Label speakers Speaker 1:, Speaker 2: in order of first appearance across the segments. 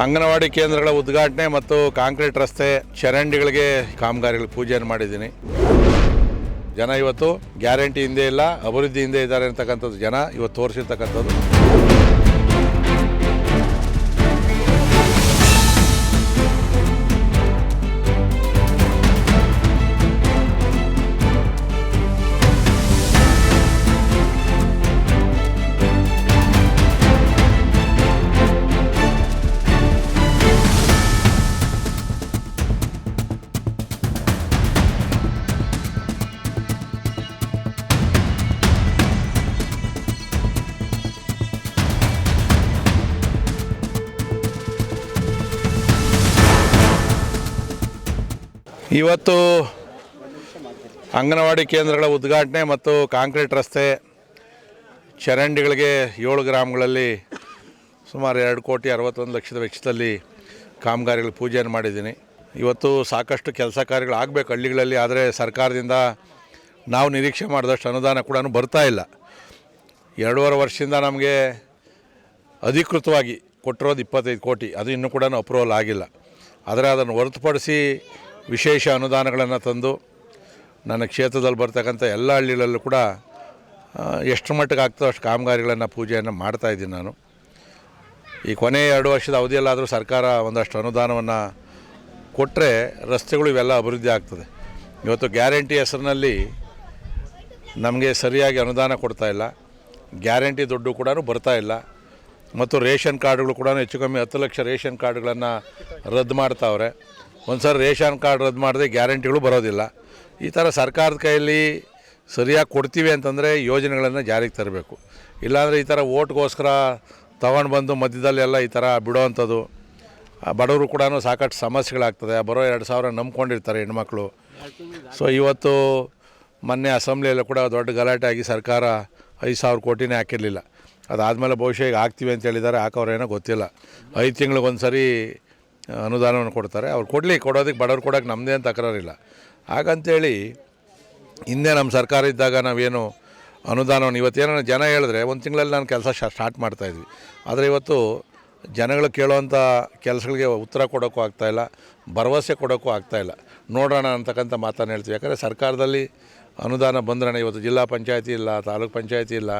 Speaker 1: ಅಂಗನವಾಡಿ ಕೇಂದ್ರಗಳ ಉದ್ಘಾಟನೆ ಮತ್ತು ಕಾಂಕ್ರೀಟ್ ರಸ್ತೆ, ಚರಂಡಿಗಳಿಗೆ ಕಾಮಗಾರಿಗಳು ಪೂಜೆಯನ್ನು ಮಾಡಿದ್ದೀನಿ. ಜನ ಇವತ್ತು ಗ್ಯಾರಂಟಿ ಹಿಂದೆ ಇಲ್ಲ, ಅಭಿವೃದ್ಧಿ ಹಿಂದೆ ಇದ್ದಾರೆ ಅಂತಕ್ಕಂಥದ್ದು ಜನ, ಇವತ್ತು ತೋರಿಸಿರ್ತಕ್ಕಂಥದ್ದು. ಇವತ್ತು ಅಂಗನವಾಡಿ ಕೇಂದ್ರಗಳ ಉದ್ಘಾಟನೆ ಮತ್ತು ಕಾಂಕ್ರೀಟ್ ರಸ್ತೆ ಚರಂಡಿಗಳಿಗೆ ಏಳು ಗ್ರಾಮಗಳಲ್ಲಿ ಸುಮಾರು ಎರಡು ಕೋಟಿ ಅರವತ್ತೊಂದು ಲಕ್ಷದ ವೆಚ್ಚದಲ್ಲಿ ಕಾಮಗಾರಿಗಳು ಪೂಜೆಯನ್ನು ಮಾಡಿದ್ದೀನಿ. ಇವತ್ತು ಸಾಕಷ್ಟು ಕೆಲಸ ಕಾರ್ಯಗಳು ಆಗಬೇಕು ಹಳ್ಳಿಗಳಲ್ಲಿ, ಆದರೆ ಸರ್ಕಾರದಿಂದ ನಾವು ನಿರೀಕ್ಷೆ ಮಾಡಿದಷ್ಟು ಅನುದಾನ ಕೂಡ ಬರ್ತಾ ಇಲ್ಲ. ಎರಡೂವರೆ ವರ್ಷದಿಂದ ನಮಗೆ ಅಧಿಕೃತವಾಗಿ ಕೊಟ್ಟಿರೋದು ಇಪ್ಪತ್ತೈದು ಕೋಟಿ, ಅದು ಇನ್ನೂ ಕೂಡ ಅಪ್ರೂವಲ್ ಆಗಿಲ್ಲ. ಆದರೆ ಅದನ್ನು ಹೊರತುಪಡಿಸಿ ವಿಶೇಷ ಅನುದಾನಗಳನ್ನು ತಂದು ನನ್ನ ಕ್ಷೇತ್ರದಲ್ಲಿ ಬರ್ತಕ್ಕಂಥ ಎಲ್ಲ ಹಳ್ಳಿಗಳಲ್ಲೂ ಕೂಡ ಎಷ್ಟು ಮಟ್ಟಿಗೆ ಆಗ್ತದೋ ಅಷ್ಟು ಕಾಮಗಾರಿಗಳನ್ನು ಪೂಜೆಯನ್ನು ಮಾಡ್ತಾಯಿದ್ದೀನಿ ನಾನು. ಈ ಕೊನೆ ಎರಡು ವರ್ಷದ ಅವಧಿಯಲ್ಲಾದರೂ ಸರ್ಕಾರ ಒಂದಷ್ಟು ಅನುದಾನವನ್ನು ಕೊಟ್ಟರೆ ರಸ್ತೆಗಳು ಇವೆಲ್ಲ ಅಭಿವೃದ್ಧಿ ಆಗ್ತದೆ. ಇವತ್ತು ಗ್ಯಾರಂಟಿ ಹೆಸರಿನಲ್ಲಿ ನಮಗೆ ಸರಿಯಾಗಿ ಅನುದಾನ ಕೊಡ್ತಾ ಇಲ್ಲ. ಗ್ಯಾರಂಟಿ ದುಡ್ಡು ಕೂಡ ಬರ್ತಾ ಇಲ್ಲ. ಮತ್ತು ರೇಷನ್ ಕಾರ್ಡ್ಗಳು ಕೂಡ ಹೆಚ್ಚು ಕಮ್ಮಿ ಹತ್ತು ಲಕ್ಷ ರೇಷನ್ ಕಾರ್ಡ್ಗಳನ್ನು ರದ್ದು ಮಾಡ್ತಾವ್ರೆ. ಒಂದು ಸಲ ರೇಷನ್ ಕಾರ್ಡ್ ರದ್ದು ಮಾಡಿದೆ ಗ್ಯಾರಂಟಿಗಳು ಬರೋದಿಲ್ಲ. ಈ ಥರ ಸರ್ಕಾರದ ಕೈಯಲ್ಲಿ ಸರಿಯಾಗಿ ಕೊಡ್ತೀವಿ ಅಂತಂದರೆ ಯೋಜನೆಗಳನ್ನು ಜಾರಿಗೆ ತರಬೇಕು. ಇಲ್ಲಾಂದರೆ ಈ ಥರ ಓಟ್ಗೋಸ್ಕರ ತಗೊಂಡು ಬಂದು ಮಧ್ಯದಲ್ಲೆಲ್ಲ ಈ ಥರ ಬಿಡೋವಂಥದ್ದು. ಆ ಬಡವರು ಕೂಡ ಸಾಕಷ್ಟು ಸಮಸ್ಯೆಗಳಾಗ್ತದೆ. ಬರೋ ಎರಡು ಸಾವಿರ ನಂಬ್ಕೊಂಡಿರ್ತಾರೆ ಹೆಣ್ಮಕ್ಳು. ಸೊ ಇವತ್ತು ಮೊನ್ನೆ ಅಸೆಂಬ್ಲಿಯಲ್ಲೂ ಕೂಡ ದೊಡ್ಡ ಗಲಾಟೆ ಆಗಿ ಸರ್ಕಾರ ಐದು ಸಾವಿರ ಕೋಟಿನೇ ಹಾಕಿರಲಿಲ್ಲ. ಅದಾದಮೇಲೆ ಬಹುಶಃ ಈಗ ಹಾಕ್ತೀವಿ ಅಂತ ಹೇಳಿದ್ದಾರೆ. ಹಾಕೋರೇನೋ ಗೊತ್ತಿಲ್ಲ. ಐದು ತಿಂಗಳಿಗೊಂದು ಸರಿ ಅನುದಾನವನ್ನು ಕೊಡ್ತಾರೆ. ಅವ್ರು ಕೊಡಲಿ, ಕೊಡೋದಕ್ಕೆ ಬಡವ್ರು ಕೊಡೋಕೆ ನಮ್ಮದೇ ತಕರಾರಿಲ್ಲ. ಹಾಗಂತೇಳಿ, ಹಿಂದೆ ನಮ್ಮ ಸರ್ಕಾರ ಇದ್ದಾಗ ನಾವೇನು ಅನುದಾನವನ್ನು, ಇವತ್ತೇನೋ ಜನ ಹೇಳಿದ್ರೆ, ಒಂದು ತಿಂಗಳಲ್ಲಿ ನಾನು ಕೆಲಸ ಸ್ಟಾರ್ಟ್ ಮಾಡ್ತಾಯಿದ್ವಿ ಆದರೆ ಇವತ್ತು ಜನಗಳು ಕೇಳೋವಂಥ ಕೆಲಸಗಳಿಗೆ ಉತ್ತರ ಕೊಡೋಕ್ಕೂ ಆಗ್ತಾಯಿಲ್ಲ ಭರವಸೆ ಕೊಡೋಕ್ಕೂ ಆಗ್ತಾಯಿಲ್ಲ ನೋಡೋಣ ಅಂತಕ್ಕಂಥ ಮಾತನ್ನು ಹೇಳ್ತೀವಿ. ಯಾಕಂದರೆ ಸರ್ಕಾರದಲ್ಲಿ ಅನುದಾನ ಬಂದ್ರೆ ಇವತ್ತು ಜಿಲ್ಲಾ ಪಂಚಾಯತಿ ಇಲ್ಲ, ತಾಲೂಕು ಪಂಚಾಯತಿ ಇಲ್ಲ,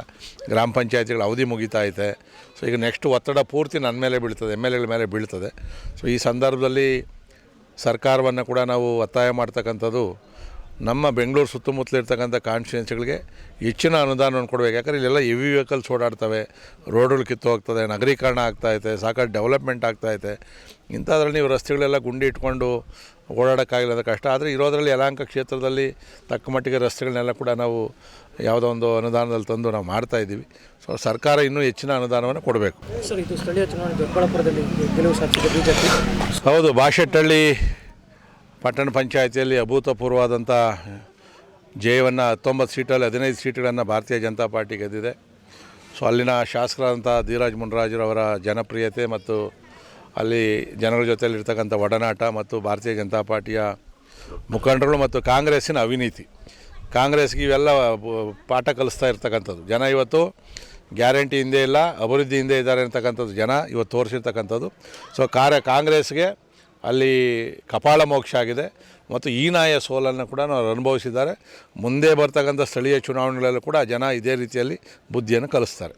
Speaker 1: ಗ್ರಾಮ ಪಂಚಾಯತಿಗಳ ಅವಧಿ ಮುಗಿತಾ ಐತೆ ಸೊ ಈಗ ನೆಕ್ಸ್ಟ್ ಒತ್ತಡ ಪೂರ್ತಿ ನನ್ನ ಮೇಲೆ ಬೀಳ್ತದೆ, ಎಂ ಎಲ್ ಎಗಳ ಮೇಲೆ ಬೀಳ್ತದೆ. ಸೊ ಈ ಸಂದರ್ಭದಲ್ಲಿ ಸರ್ಕಾರವನ್ನು ಕೂಡ ನಾವು ಒತ್ತಾಯ ಮಾಡ್ತಕ್ಕಂಥದ್ದು ನಮ್ಮ ಬೆಂಗಳೂರು ಸುತ್ತಮುತ್ತಲಿರ್ತಕ್ಕಂಥ ಕಾನ್ಸ್ಟಿಟ್ಯೂನ್ಸಿಗಳಿಗೆ ಹೆಚ್ಚಿನ ಅನುದಾನವನ್ನು ಕೊಡಬೇಕು. ಯಾಕಂದರೆ ಇಲ್ಲೆಲ್ಲ ಹೆವಿ ವೆಹಿಕಲ್ಸ್ ಓಡಾಡ್ತವೆ. ರೋಡ್ಗಳು ಕಿತ್ತು ಹೋಗ್ತದೆ ನಗರೀಕರಣ ಆಗ್ತಾಯಿದೆ ಸಾಕಷ್ಟು ಡೆವಲಪ್ಮೆಂಟ್ ಆಗ್ತಾಯಿದೆ ಇಂಥದ್ರಲ್ಲಿ ನೀವು ರಸ್ತೆಗಳೆಲ್ಲ ಗುಂಡಿ ಇಟ್ಕೊಂಡು ಓಡಾಡೋಕ್ಕಾಗಿಲ್ಲ ಕಷ್ಟ. ಆದರೆ ಇರೋದರಲ್ಲಿ ಯಲಾಂಕ ಕ್ಷೇತ್ರದಲ್ಲಿ ತಕ್ಕ ಮಟ್ಟಿಗೆ ರಸ್ತೆಗಳನ್ನೆಲ್ಲ ಕೂಡ ನಾವು ಯಾವುದೋ ಒಂದು ಅನುದಾನದಲ್ಲಿ ತಂದು ನಾವು ಮಾಡ್ತಾಯಿದ್ದೀವಿ ಸೊ ಸರ್ಕಾರ ಇನ್ನೂ ಹೆಚ್ಚಿನ ಅನುದಾನವನ್ನು ಕೊಡಬೇಕು.
Speaker 2: ಸರ್ ಇದು ಸ್ಥಳೀಯ ಚುನಾವಣೆ ದೊಡ್ಡಬಳ್ಳಾಪುರದಲ್ಲಿ ಗೆಲುವು ಸಾಧಿಸಿದೆ ಬಿಜೆಪಿ.
Speaker 1: ಹೌದು ಬಾಶೆಟ್ಟಳ್ಳಿ ಪಟ್ಟಣ ಪಂಚಾಯತಿಯಲ್ಲಿ ಅಭೂತಪೂರ್ವವಾದಂಥ ಜಯವನ್ನು, ಹತ್ತೊಂಬತ್ತು ಸೀಟಲ್ಲಿ ಹದಿನೈದು ಸೀಟುಗಳನ್ನು ಭಾರತೀಯ ಜನತಾ ಪಾರ್ಟಿ ಗೆದ್ದಿದೆ. ಸೊ, ಅಲ್ಲಿನ ಶಾಸಕರಾದಂಥ ಧೀರಾಜ್ ಮುನ್ರಾಜ್ರವರ ಜನಪ್ರಿಯತೆ ಮತ್ತು ಅಲ್ಲಿ ಜನರ ಜೊತೆಯಲ್ಲಿರ್ತಕ್ಕಂಥ ಒಡನಾಟ ಮತ್ತು ಭಾರತೀಯ ಜನತಾ ಪಾರ್ಟಿಯ ಮುಖಂಡರು ಮತ್ತು ಕಾಂಗ್ರೆಸ್ಸಿನ ಅವಿನೀತಿ. ಕಾಂಗ್ರೆಸ್ಗೆ ಇವೆಲ್ಲ ಪಾಠ ಕಲಿಸ್ತಾ ಇರ್ತಕ್ಕಂಥದ್ದು. ಜನ ಇವತ್ತು ಗ್ಯಾರಂಟಿ ಹಿಂದೆ ಇಲ್ಲ, ಅಭಿವೃದ್ಧಿ ಹಿಂದೆ ಇದ್ದಾರೆ ಅಂತಕ್ಕಂಥದ್ದು ಜನ, ಇವತ್ತು ತೋರಿಸಿರ್ತಕ್ಕಂಥದ್ದು. ಸೊ, ಕಾರ್ಯ ಕಾಂಗ್ರೆಸ್ಗೆ ಅಲ್ಲಿ ಕಪಾಳ ಮೋಕ್ಷ ಆಗಿದೆ ಮತ್ತು ಈನಾಯ ಸೋಲನ್ನು ಕೂಡ ನಾವು ಅನುಭವಿಸಿದ್ದಾರೆ. ಮುಂದೆ ಬರ್ತಕ್ಕಂಥ ಸ್ಥಳೀಯ ಚುನಾವಣೆಗಳಲ್ಲೂ ಕೂಡ ಜನ ಇದೇ ರೀತಿಯಲ್ಲಿ ಬುದ್ಧಿಯನ್ನು ಕಲಿಸ್ತಾರೆ.